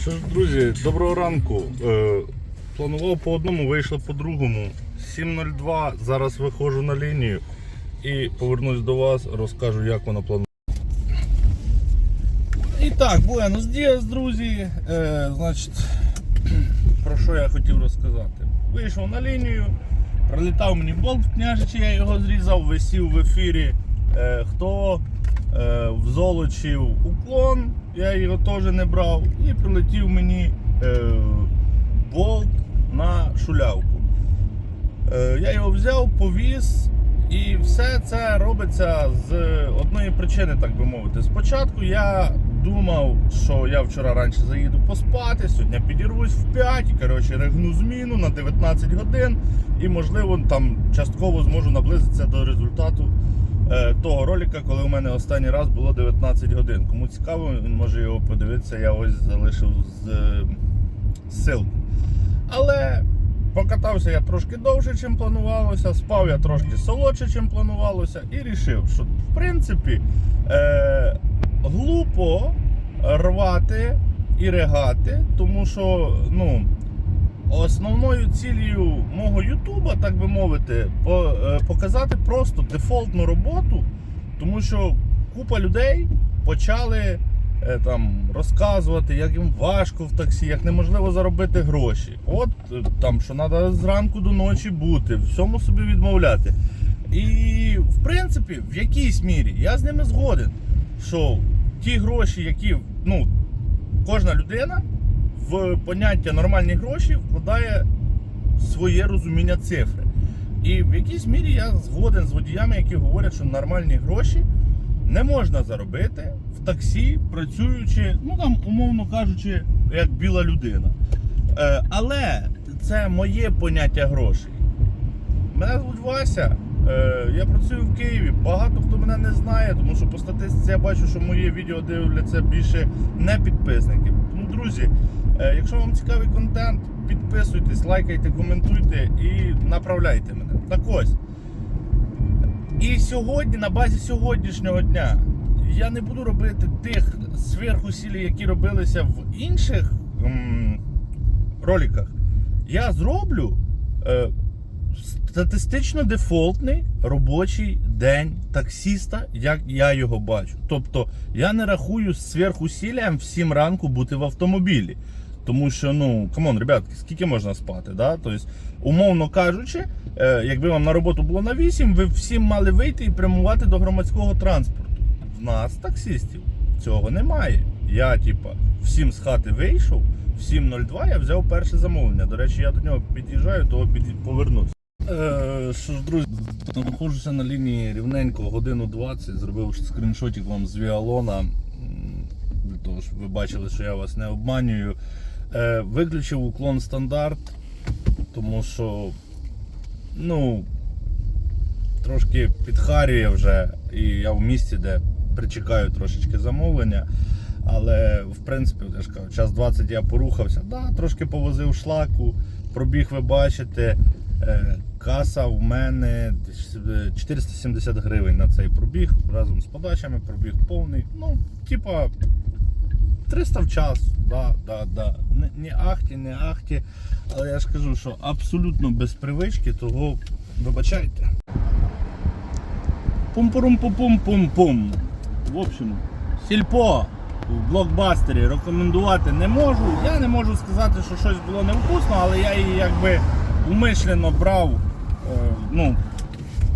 Що ж, друзі, доброго ранку. Е, планував по одному, вийшло по другому. 7.02, зараз виходжу на лінію і повернусь до вас, розкажу, як воно планує. І так, буенос діас, друзі. Е, значить, про що я хотів розказати? Вийшов на лінію, прилітав мені болт княжичий, я його зрізав, висів в ефірі. Е, хто е, взолочив уклон, я його теж не брав, і прилетів мені е, болт на шулявку. Е, я його взяв, повіз, і все це робиться з одної причини, так би мовити. Спочатку я думав, що я вчора раніше заїду поспати, сьогодні підірвусь в 5, і, коротше, ригну зміну на 19 годин, і можливо там частково зможу наблизитися до результату того ролика, коли у мене останній раз було 19 годин. Кому цікаво, він може його подивитися, я ось залишив з е, ссылку. Але покатався я трошки довше, чим планувалося, спав я трошки солодше, чим планувалося, і рішив, що в принципі е, глупо рвати і ригати, тому що ну, основною цілею мого Ютуба, так би мовити, е, показати просто дефолтну роботу, тому що купа людей почали е, там розказувати, як їм важко в таксі, як неможливо заробити гроші. От е, там, що треба зранку до ночі бути, всьому собі відмовляти. І в принципі, в якійсь мірі я з ними згоден, що ті гроші, які ну, кожна людина в поняття нормальні гроші вкладає своє розуміння цифри. І в якійсь мірі я згоден з водіями, які говорять, що нормальні гроші не можна заробити в таксі, працюючи, ну там, умовно кажучи, як біла людина. Е, але це моє поняття грошей. Мене звуть Вася. е, Я працюю в Києві. Багато хто мене не знає, тому що по статистиці я бачу, що моє відео дивляться більше не підписників. Тому, друзі, е, якщо вам цікавий контент, підписуйтесь, лайкайте, коментуйте і направляйте мене. Так ось. І сьогодні, на базі сьогоднішнього дня, я не буду робити тих сверхусілій, які робилися в інших м, роликах. Я зроблю е, статистично дефолтний робочий день таксіста, як я його бачу. Тобто я не рахую сверхусіллям в 7 ранку бути в автомобілі. Тому що, ну, камон, ребятки, скільки можна спати? Да? Тобто, умовно кажучи, е, якби вам на роботу було на 8, ви всім мали вийти і прямувати до громадського транспорту. В нас, таксистів, цього немає. Я, типа, всім з хати вийшов, в 7.02 я взяв перше замовлення. До речі, я до нього під'їжджаю, того під... повернусь. Е, що ж, друзі, знаходжуся на лінії рівненько годину 20, зробив скріншотик вам з Віалона. Для ви бачили, що я вас не обманюю. Е, виключив уклон стандарт, тому що ну, трошки підхарює вже, і я в місті, де причекаю трошечки замовлення. Але в принципі, я ж кажу, час 20 я порухався, да, трошки повозив шлаку, пробіг, ви бачите. Е, Каса в мене е, 470 гривень на цей пробіг разом з подачами, пробіг повний. Ну, типа 300 в час, да, да, да. Не, не ахті, не ахті. Але я ж кажу, що абсолютно без привички, того вибачайте. Пум-пурум-пум-пум-пум-пум. В общем, сільпо в блокбастері рекомендувати не можу. Я не можу сказати, що щось було невкусно, але я її якби умишлено брав е, ну,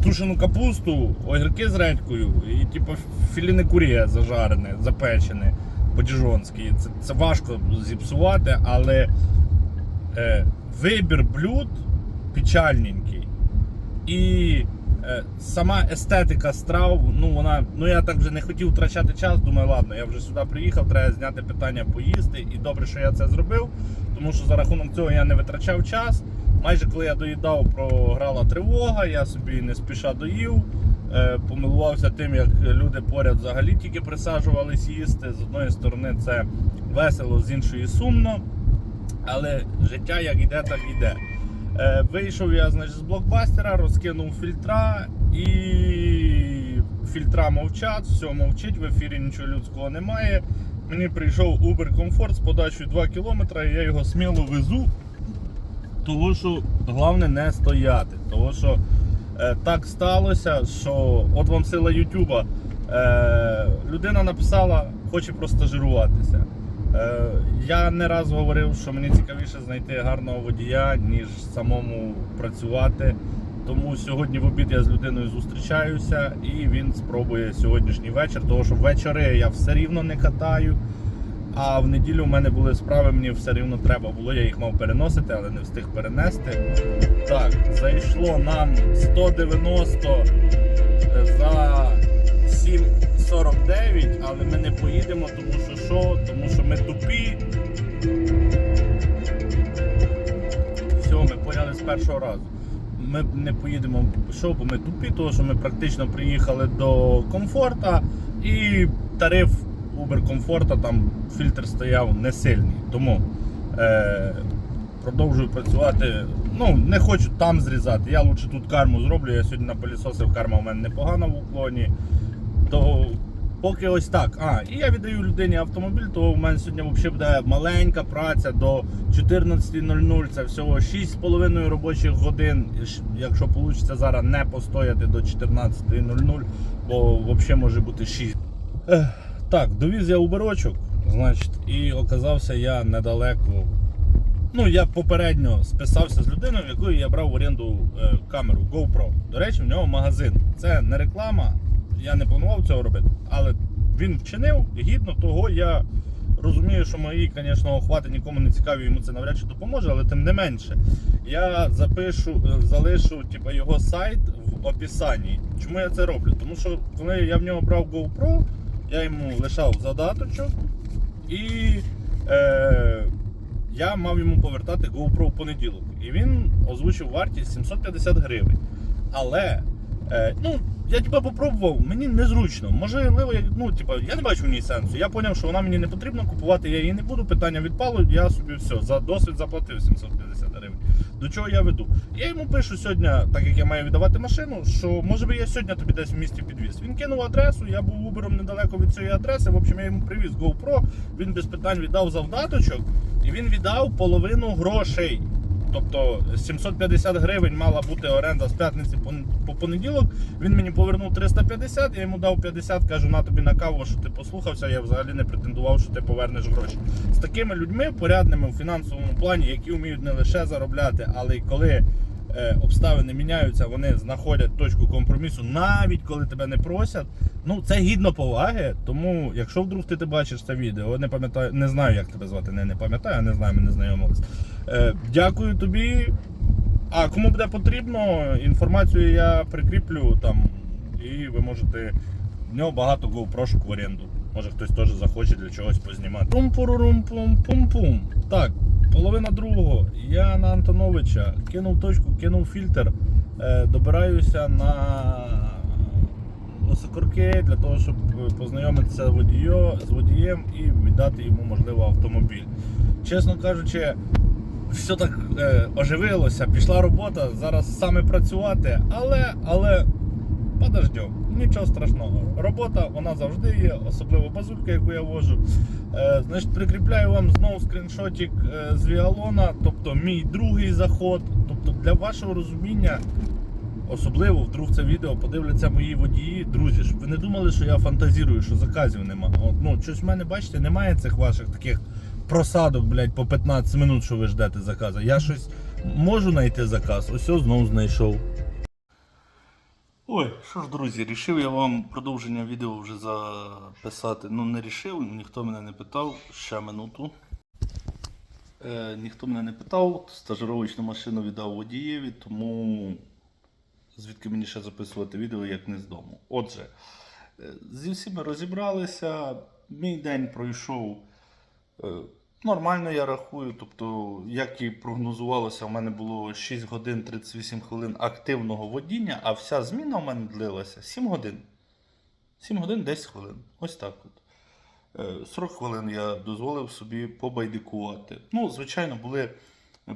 тушену капусту, огірки з редькою і типу філіне курія зажарене, запечене по-діжонськи. Це, це важко зіпсувати, але е, вибір блюд печальненький. І е, сама естетика страв, ну вона, ну я так вже не хотів втрачати час. Думаю, ладно, я вже сюди приїхав, треба зняти питання поїсти. І добре, що я це зробив, тому що за рахунок цього я не витрачав час. Майже коли я доїдав, програла тривога, я собі не спіша доїв. Е, помилувався тим, як люди поряд взагалі тільки присаджувались їсти. З одної сторони це весело, з іншої сумно. Але життя як іде, так іде. Е, вийшов я значить, з блокбастера, розкинув фільтра і фільтра мовчать, все мовчить, в ефірі нічого людського немає. мені прийшов Uber Comfort з подачею 2 км, і я його сміло везу. Того, що головне не стояти. Того, що так сталося, що от вам сила Ютуба. Е, людина написала, хоче простажируватися. Е, я не раз говорив, що мені цікавіше знайти гарного водія, ніж самому працювати. Тому сьогодні в обід я з людиною зустрічаюся і він спробує сьогоднішній вечір, тому що ввечері я все рівно не катаю. А в неділю в мене були справи, мені все рівно треба було, я їх мав переносити, але не встиг перенести. Так, зайшло нам 190 за 7,49, але ми не поїдемо, тому що що? Тому що ми тупі. Все, ми поняли з першого разу. Ми не поїдемо що, бо ми тупі, тому що ми практично приїхали до комфорта і тариф Uber комфорта, там фільтр стояв не сильний. Тому е, продовжую працювати. Ну, не хочу там зрізати. Я лучше тут карму зроблю. Я сьогодні на пилісосив карма у мене непогана в уклоні. То поки ось так. А, і я віддаю людині автомобіль, то в мене сьогодні взагалі буде маленька праця до 14.00. Це всього 6,5 робочих годин. Якщо вийде зараз не постояти до 14.00, бо взагалі може бути 6. Так, довіз я уберочок, значить, і оказався я недалеко. Ну, я попередньо списався з людиною, в якої я брав в оренду е, камеру GoPro. До речі, в нього магазин. Це не реклама, я не планував цього робити, але він вчинив гідно того, я розумію, що мої, звісно, охвати нікому не цікаві, йому це навряд чи допоможе, але тим не менше, я запишу, е, залишу типу, його сайт в описанні. Чому я це роблю? Тому що коли я в нього брав GoPro, я йому лишав задаточок і е, я мав йому повертати GoPro в понеділок. І він озвучив вартість 750 гривень. Але е, ну, я типа попробував, мені незручно. Можливо, як, ну, типа, я не бачу в ній сенсу. Я зрозумів, що вона мені не потрібна купувати, я її не буду. Питання відпало, я собі все, за досвід заплатив 750 гривень. До чого я веду? Я йому пишу сьогодні, так як я маю віддавати машину, що може би я сьогодні тобі десь в місті підвіз. Він кинув адресу, я був убером недалеко від цієї адреси. В общем, я йому привіз GoPro, він без питань віддав завдаточок і він віддав половину грошей. Тобто 750 гривень мала бути оренда з п'ятниці по- по понеділок. Він мені повернув 350, я йому дав 50, кажу, на тобі на каву, що ти послухався. Я взагалі не претендував, що ти повернеш гроші. З такими людьми, порядними в фінансовому плані, які вміють не лише заробляти, але й коли обставини міняються, вони знаходять точку компромісу, навіть коли тебе не просять. Ну це гідно поваги. Тому, якщо вдруг ти, ти бачиш це відео, не пам'ятаю, не знаю, як тебе звати, не, не пам'ятаю, не знаю, ми не знайомились. Е, дякую тобі. А кому буде потрібно, інформацію я прикріплю там, і ви можете. В нього багато GoPro в оренду. Може хтось теж захоче для чогось познімати. пум пум пум пум пум Так, половина другого. Я на Антоновича кинув точку, кинув фільтр, е, добираюся на Осокорки для того, щоб познайомитися з водієм і віддати йому, можливо, автомобіль. Чесно кажучи, все так е, оживилося, пішла робота, зараз саме працювати, але, але подождем, нічого страшного. Робота вона завжди є, особливо базулька, яку я вожу. Е, значить, прикріпляю вам знову скріншотик е, з Віалона, тобто мій другий заход. Тобто для вашого розуміння. Особливо вдруг це відео подивляться мої водії, друзі, щоб ви не думали, що я фантазірую, що заказів нема. От, ну, щось в мене, бачите, немає цих ваших таких просадок, блядь, по 15 минут, що ви ждете заказу. Я щось можу знайти заказ, ось знову знайшов. Ой, що ж, друзі, рішив я вам продовження відео вже записати. Ну, не рішив, ніхто мене не питав. Ще минуту. Е, ніхто мене не питав, стажировочну машину віддав водієві, тому звідки мені ще записувати відео, як не з дому. Отже, е, зі всіми розібралися. Мій день пройшов е, нормально, я рахую. Тобто, як і прогнозувалося, у мене було 6 годин 38 хвилин активного водіння, а вся зміна у мене длилася 7 годин. 7 годин 10 хвилин. Ось так от. Е, 40 хвилин я дозволив собі побайдикувати. Ну, звичайно, були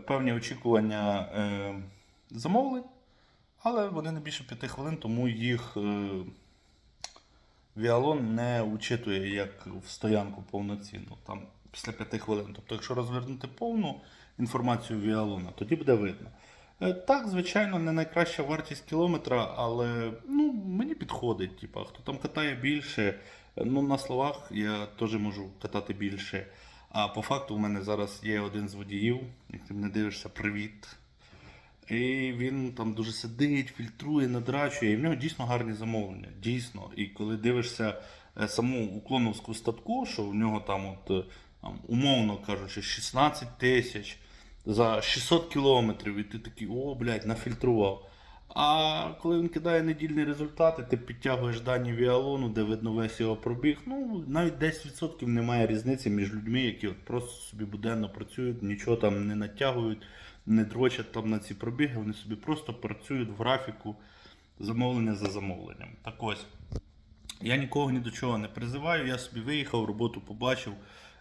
певні очікування е, замовлень, але вони не більше 5 хвилин, тому їх е, Віалон не учитує як в стоянку повноцінну, там після 5 хвилин. Тобто, якщо розвернути повну інформацію Віалона, тоді буде видно. Е, Так, звичайно, не найкраща вартість кілометра, але ну, мені підходить. Типа, хто там катає більше, е, ну на словах я теж можу катати більше. А по факту у мене зараз є один з водіїв, як ти мене дивишся, привіт. І він там дуже сидить, фільтрує, надрачує, і в нього дійсно гарні замовлення. Дійсно. І коли дивишся е, саму уклоновську статку, що в нього там, от, там умовно кажучи, 16 тисяч за 600 кілометрів, і ти такий, о, блядь, нафільтрував. А коли він кидає недільні результати, ти підтягуєш дані віалону, де видно весь його пробіг. Ну, навіть 10% немає різниці між людьми, які от просто собі буденно працюють, нічого там не натягують, не дрочать там на ці пробіги, вони собі просто працюють в графіку замовлення за замовленням. Так ось. Я нікого ні до чого не призиваю. Я собі виїхав, роботу побачив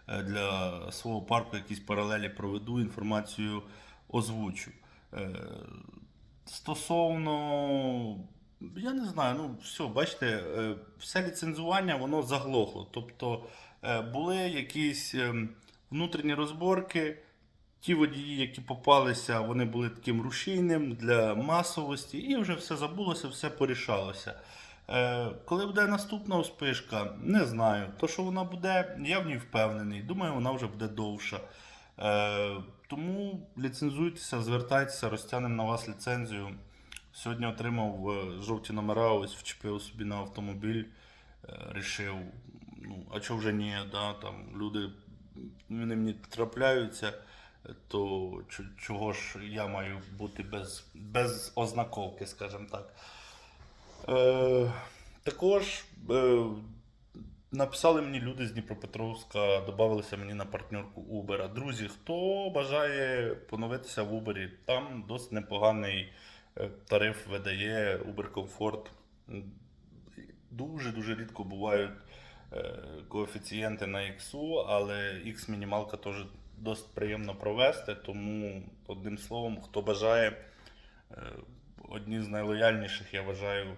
для свого парку, якісь паралелі проведу, інформацію озвучу. Е, Стосовно, я не знаю, ну все, бачите, е, все ліцензування воно заглохло. Тобто е, були якісь ем, внутрішні розборки. Ті водії, які попалися, вони були таким рушійним для масовості, і вже все забулося, все порішалося. Е, коли буде наступна успишка, не знаю. То, що вона буде, я в ній впевнений. Думаю, вона вже буде довша. Е, тому ліцензуйтеся, звертайтеся, розтягнемо на вас ліцензію. Сьогодні отримав е, жовті номера, ось вчепив собі на автомобіль, рішив, ну, а чого вже ні, да, там люди вони мені трапляються, то чого ж я маю бути без, без ознаковки, скажімо так. Е, також е, написали мені люди з Дніпропетровська, додавалися мені на партнерку Uber. Друзі, хто бажає поновитися в Uber, там досить непоганий е, тариф видає Uber Comfort. Дуже-дуже рідко бувають коефіцієнти на X, але X мінімалка теж досить приємно провести. Тому, одним словом, хто бажає, одні з найлояльніших, я вважаю,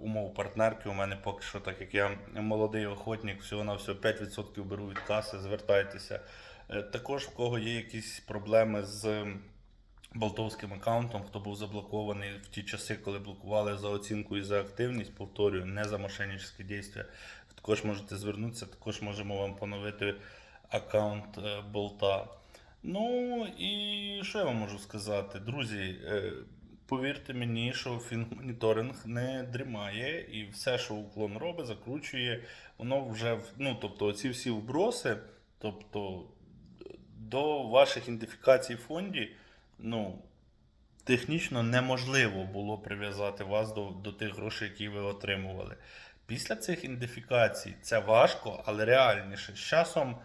умов партнерки. У мене поки що, так як я молодий охотник, всього на всього 5% беру від каси, звертайтеся. Е, Також в кого є якісь проблеми з болтовським аккаунтом, хто був заблокований в ті часи, коли блокували за оцінку і за активність, повторюю, не за мошенническі дійства. Також можете звернутися, також можемо вам поновити аккаунт е, болта. Ну і що я вам можу сказати, друзі? Повірте мені, що фінмоніторинг не дрімає, і все, що уклон робить, закручує, воно вже ну, тобто, оці всі вброси, тобто до ваших ідентифікацій в фонді, ну, технічно неможливо було прив'язати вас до, до тих грошей, які ви отримували. Після цих ідентифікацій це важко, але реальніше. З часом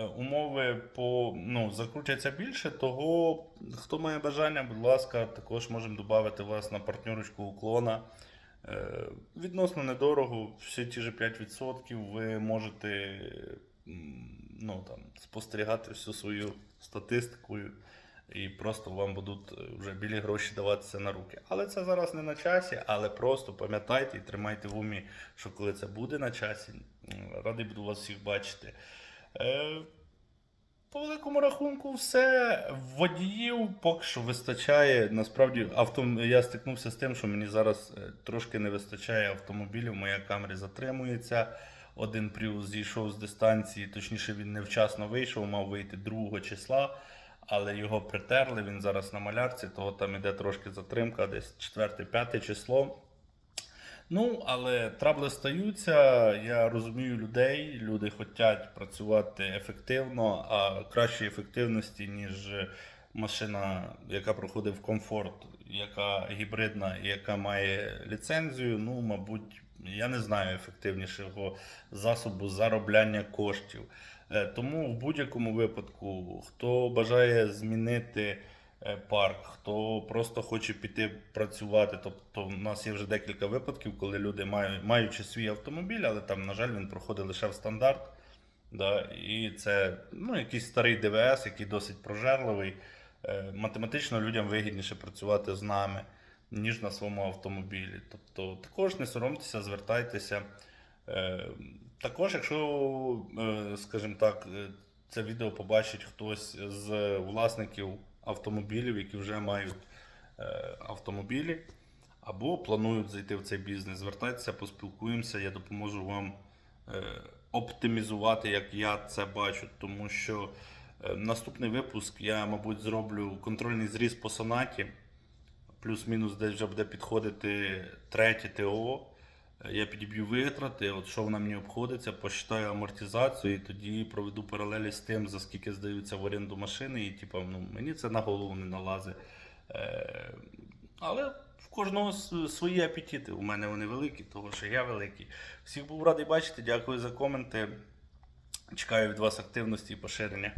умови по, ну, закрутяться більше, того хто має бажання, будь ласка, також можемо додати вас на партнерочку уклона. Е, Відносно недорого, всі ті ж 5% ви можете ну, там, спостерігати всю свою статистику і просто вам будуть е, вже білі гроші даватися на руки. Але це зараз не на часі, але просто пам'ятайте і тримайте в умі, що коли це буде на часі, радий буду вас всіх бачити. Е, по великому рахунку, все водіїв поки що вистачає. Насправді, авто... я стикнувся з тим, що мені зараз е, трошки не вистачає автомобілів. Моя камера затримується. Один Prius зійшов з дистанції, точніше, він невчасно вийшов, мав вийти 2 числа, але його притерли. Він зараз на малярці, того там іде трошки затримка, десь 4-5 число. Ну, але трабли стаються. Я розумію людей. Люди хочуть працювати ефективно, а кращої ефективності, ніж машина, яка проходить в комфорт, яка гібридна і яка має ліцензію. Ну, мабуть, я не знаю ефективнішого засобу заробляння коштів. Е, Тому в будь-якому випадку, хто бажає змінити парк, хто просто хоче піти працювати. Тобто, в нас є вже декілька випадків, коли люди мають, маючи свій автомобіль, але там, на жаль, він проходить лише в стандарт. Да, і це ну, якийсь старий ДВС, який досить прожерливий. Е, Математично людям вигідніше працювати з нами, ніж на своєму автомобілі. Тобто, також не соромтеся, звертайтеся. Е, також, якщо, е, скажімо так, е, це відео побачить хтось з власників автомобілів, які вже мають е, автомобілі, або планують зайти в цей бізнес, звертайтеся, поспілкуємося, я допоможу вам е, оптимізувати, як я це бачу, тому що е, наступний випуск я, мабуть, зроблю контрольний зріз по сонаті. Плюс-мінус десь вже буде підходити третє ТО. Я підіб'ю витрати, от що вона мені обходиться, посчитаю амортизацію і тоді проведу паралелі з тим, за скільки здаються в оренду машини, і типу, ну, мені це на голову не налазить. Е, але в кожного свої апетити. У мене вони великі, того що я великий. Всіх був радий бачити. Дякую за коменти. Чекаю від вас активності і поширення.